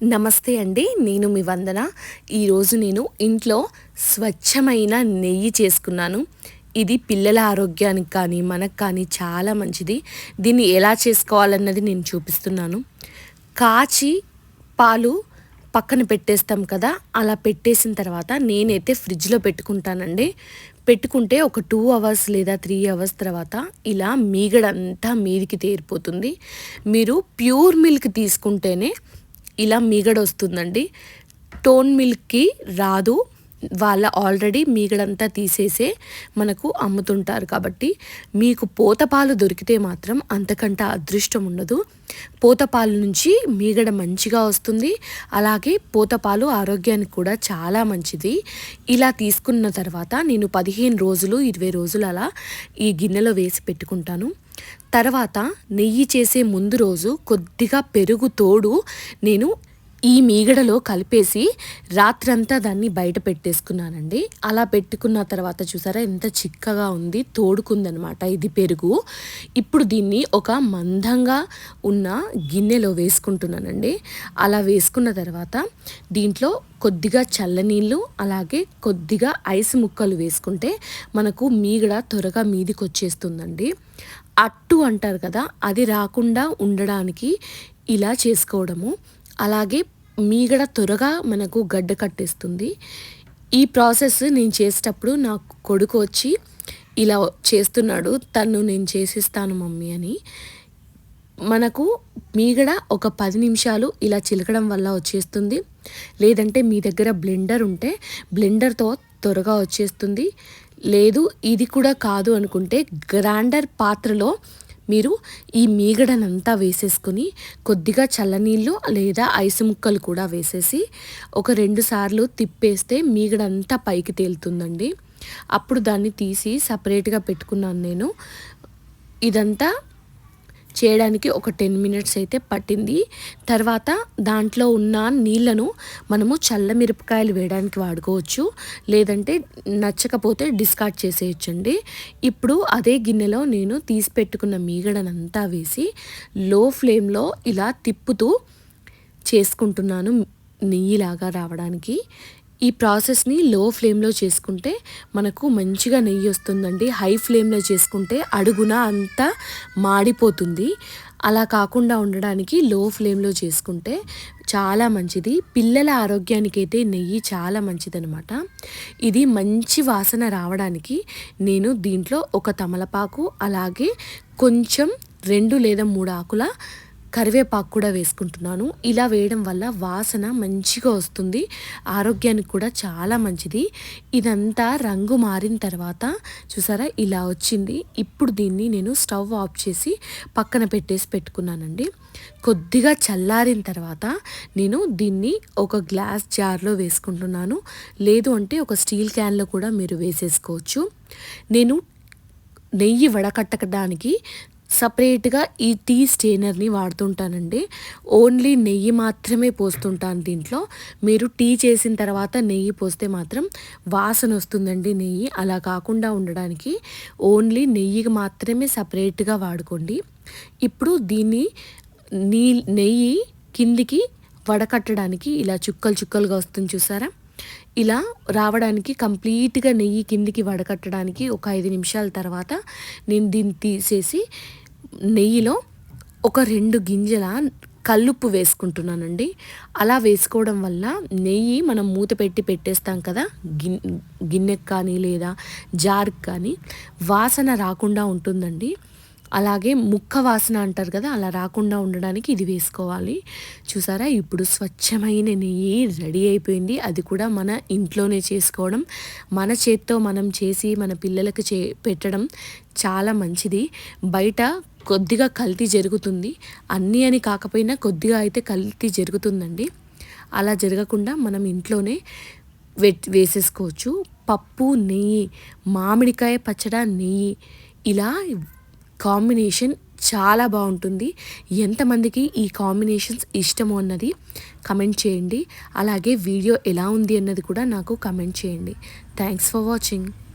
నమస్తే అండి నేను మీ వందన. ఈరోజు నేను ఇంట్లో స్వచ్ఛమైన నెయ్యి చేసుకున్నాను. ఇది పిల్లల ఆరోగ్యానికి కానీ మనకు కానీ చాలా మంచిది. దీన్ని ఎలా చేసుకోవాలన్నది నేను చూపిస్తున్నాను. కాచి పాలు పక్కన పెట్టేస్తాం కదా అలా పెట్టేసిన తర్వాత నేనైతే ఫ్రిడ్జ్లో పెట్టుకుంటానండి. పెట్టుకుంటే ఒక టూ అవర్స్ లేదా త్రీ అవర్స్ తర్వాత ఇలా మీగడంతా మీదికి తేరిపోతుంది. మీరు ప్యూర్ మిల్క్ తీసుకుంటేనే ఇలా మీగడ వస్తుందండి టోన్ మిల్క్కి రాదు. వాళ్ళ ఆల్రెడీ మీగడంతా తీసేసే మనకు అమ్ముతుంటారు కాబట్టి మీకు పోతపాలు దొరికితే మాత్రం అంతకంటే అదృష్టం ఉండదు. పోతపాలు నుంచి మీగడ మంచిగా వస్తుంది. అలాగే పోతపాలు ఆరోగ్యానికి కూడా చాలా మంచిది. ఇలా తీసుకున్న తర్వాత నేను పదిహేను రోజులు ఇరవై రోజులు అలా ఈ గిన్నెలో వేసి పెట్టుకుంటాను. తర్వాత నెయ్యి చేసే ముందు రోజు కొద్దిగా పెరుగు తోడు నేను ఈ మీగడలో కలిపేసి రాత్రంతా దాన్ని బయట పెట్టేసుకున్నానండి. అలా పెట్టుకున్న తర్వాత చూసారా ఎంత చిక్కగా ఉంది తోడుకుందనమాట ఇది పెరుగు. ఇప్పుడు దీన్ని ఒక మందంగా ఉన్న గిన్నెలో వేసుకుంటున్నానండి. అలా వేసుకున్న తర్వాత దీంట్లో కొద్దిగా చల్లనీళ్ళు అలాగే కొద్దిగా ఐస్ ముక్కలు వేసుకుంటే మనకు మీగడ త్వరగా మీదికి వచ్చేస్తుందండి అట్టు అంటారు కదా అది రాకుండా ఉండడానికి ఇలా చేసుకోవడము. అలాగే మీగడ త్వరగా మనకు గడ్డ కట్టేస్తుంది. ఈ ప్రాసెస్ నేను చేసేటప్పుడు నా కొడుకు వచ్చి ఇలా చేస్తున్నాడు తను నేను చేసిస్తాను మమ్మీ అని. మనకు మీగడ ఒక పది నిమిషాలు ఇలా చిలకడం వల్ల వచ్చేస్తుంది. లేదంటే మీ దగ్గర బ్లెండర్ ఉంటే బ్లెండర్తో త్వరగా వచ్చేస్తుంది. లేదు ఇది కూడా కాదు అనుకుంటే గ్రైండర్ పాత్రలో మీరు ఈ మీగడనంతా వేసేసుకుని కొద్దిగా చల్లనీళ్ళు లేదా ఐసు ముక్కలు కూడా వేసేసి ఒక రెండు సార్లు తిప్పేస్తే మీగడంతా పైకి తేలుతుందండి. అప్పుడు దాన్ని తీసి సపరేట్గా పెట్టుకున్నాను నేను. ఇదంతా చేయడానికి ఒక టెన్ మినిట్స్ అయితే పట్టింది. తర్వాత దాంట్లో ఉన్న నీళ్ళను మనము చల్ల మిరపకాయలు వేయడానికి వాడుకోవచ్చు. లేదంటే నచ్చకపోతే డిస్కార్డ్ చేసేయచ్చండి. ఇప్పుడు అదే గిన్నెలో నేను తీసి పెట్టుకున్న మీగడనంతా వేసి లో ఫ్లేమ్లో ఇలా తిప్పుతూ చేసుకుంటున్నాను. నెయ్యిలాగా రావడానికి. ఈ ప్రాసెస్ని లో ఫ్లేమ్లో చేసుకుంటే మనకు మంచిగా నెయ్యి వస్తుందండి. హై ఫ్లేమ్లో చేసుకుంటే అడుగున అంతా మాడిపోతుంది. అలా కాకుండా ఉండడానికి లో ఫ్లేమ్లో చేసుకుంటే చాలా మంచిది. పిల్లల ఆరోగ్యానికి అయితే నెయ్యి చాలా మంచిదనమాట ఇది మంచి వాసన రావడానికి నేను దీంట్లో ఒక తమలపాకు అలాగే కొంచెం రెండు లేదా మూడు ఆకుల కరివేపాకు కూడా వేసుకుంటున్నాను. ఇలా వేయడం వల్ల వాసన మంచిగా వస్తుంది. ఆరోగ్యానికి కూడా చాలా మంచిది. ఇదంతా రంగు మారిన తర్వాత చూసారా ఇలా వచ్చింది. ఇప్పుడు దీన్ని నేను స్టవ్ ఆఫ్ చేసి పక్కన పెట్టేసి పెట్టుకున్నానండి. కొద్దిగా చల్లారిన తర్వాత నేను దీన్ని ఒక గ్లాస్ జార్లో వేసుకుంటున్నాను. లేదు అంటే ఒక స్టీల్ క్యాన్లో కూడా మీరు వేసేసుకోవచ్చు. నేను నెయ్యి వడకట్టడానికి సపరేట్గా ఈ టీ స్టెయినర్ని వాడుతుంటానండి. ఓన్లీ నెయ్యి మాత్రమే పోస్తుంటాను దీంట్లో. మీరు టీ చేసిన తర్వాత నెయ్యి పోస్తే మాత్రం వాసన వస్తుందండి నెయ్యి. అలా కాకుండా ఉండడానికి ఓన్లీ నెయ్యికి మాత్రమే సపరేట్గా వాడుకోండి. ఇప్పుడు దీన్ని నీ నెయ్యి కిందికి వడకట్టడానికి ఇలా చుక్కలు చుక్కలుగా వస్తుంది చూసారా? ఇలా రావడానికి కంప్లీట్గా నెయ్యి కిందికి వడకట్టడానికి ఒక ఐదు నిమిషాల తర్వాత నేను దీన్ని తీసేసి నెయ్యిలో ఒక రెండు గింజల కల్లుప్పు వేసుకుంటున్నానండి. అలా వేసుకోవడం వల్ల నెయ్యి మనం మూత పెట్టి పెట్టేస్తాం కదా గిన్ కానీ లేదా జార్కి కానీ వాసన రాకుండా ఉంటుందండి. అలాగే ముక్క వాసన అంటారు కదా అలా రాకుండా ఉండడానికి ఇది వేసుకోవాలి. చూసారా? ఇప్పుడు స్వచ్ఛమైన నెయ్యి రెడీ అయిపోయింది. అది కూడా మన ఇంట్లోనే చేసుకోవడం మన చేత్తో మనం చేసి మన పిల్లలకు చే పెట్టడం చాలా మంచిది. బయట కొద్దిగా కల్తీ జరుగుతుంది. అన్నీ అని కాకపోయినా కొద్దిగా అయితే కల్తీ జరుగుతుందండి. అలా జరగకుండా మనం ఇంట్లోనే వే వేసేసుకోవచ్చు. పప్పు నెయ్యి మామిడికాయ పచ్చడి నెయ్యి ఇలా కాంబినేషన్ చాలా బాగుంటుంది. ఎంతమందికి ఈ కాంబినేషన్స్ ఇష్టమో అన్నది కమెంట్ చేయండి. అలాగే వీడియో ఎలా ఉంది అన్నది కూడా నాకు కమెంట్ చేయండి. Thanks for watching.